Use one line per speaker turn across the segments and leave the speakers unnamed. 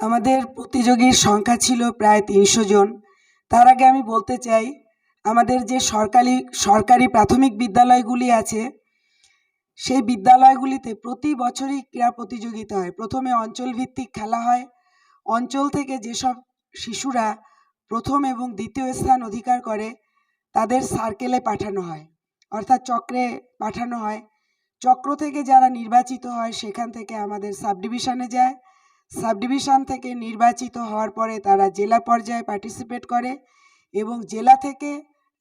আমাদের প্রতিযোগীর সংখ্যা ছিল প্রায় তিনশো জন। তার আগে আমি বলতে চাই, আমাদের যে সরকারি সরকারি প্রাথমিক বিদ্যালয়গুলি আছে, সেই বিদ্যালয়গুলিতে প্রতি বছরই ক্রীড়া প্রতিযোগিতা হয়। প্রথমে অঞ্চলভিত্তিক খেলা হয়। অঞ্চল থেকে যেসব শিশুরা প্রথম এবং দ্বিতীয় স্থান অধিকার করে, তাদের সার্কেলে পাঠানো হয়। অর্থাৎ চক্রে পাঠানো হয়। চক্র থেকে যারা নির্বাচিত হয়, সেখান থেকে আমাদের সাব ডিভিশনে যায়। সাব ডিভিশন থেকে নির্বাচিত হওয়ার পরে তারা জেলা পর্যায়ে পার্টিসিপেট করে এবং জেলা থেকে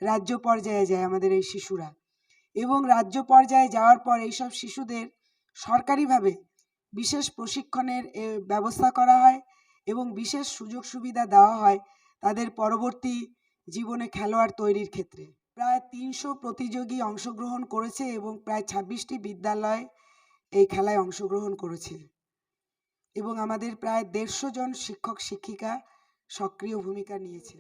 রাজ্য পর্যায়ে যায় আমাদের এই শিশুরা। এবং রাজ্য পর্যায়ে যাওয়ার পর এইসব শিশুদের সরকারিভাবে বিশেষ প্রশিক্ষণের ব্যবস্থা করা হয় এবং বিশেষ সুযোগ সুবিধা দেওয়া হয় তাদের পরবর্তী জীবনে খেলোয়াড় তৈরির ক্ষেত্রে। প্রায় তিনশো প্রতিযোগী অংশগ্রহণ করেছে এবং প্রায় ছাব্বিশটি বিদ্যালয় এই খেলায় অংশগ্রহণ করেছে। এবং আমাদের প্রায় দেড়শো জন শিক্ষক, শিক্ষিকা সক্রিয় ভূমিকা নিয়েছে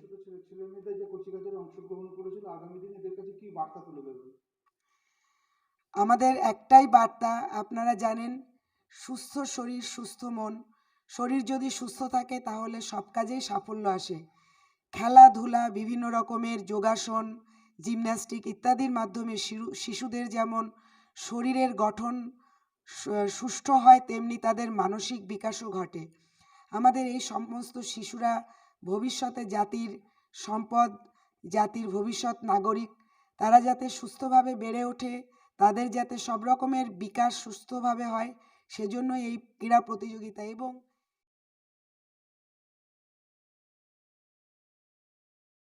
আমাদের একটাই বার্তা, আপনারা জানেন, সুস্থ শরীর, সুস্থ মন। শরীর যদি সুস্থ থাকে, তাহলে সব কাজেই সাফল্য আসে। খেলাধুলা, বিভিন্ন রকমের যোগাসন, জিমন্যাস্টিক ইত্যাদির মাধ্যমে শিশু- শিশুদের যেমন শরীরের গঠন সুষ্ঠু হয় তেমনি তাদের মানসিক বিকাশও ঘটে। আমাদের এই সমস্ত শিশুরা ভবিষ্যতে জাতির সম্পদ, জাতির ভবিষ্যৎ নাগরিক, তারা যাতে সুস্থভাবে বেড়ে ওঠে, তাদের যাতে সব রকমের বিকাশ সুস্থভাবে হয় সেজন্য এই ক্রীড়া প্রতিযোগিতা এবং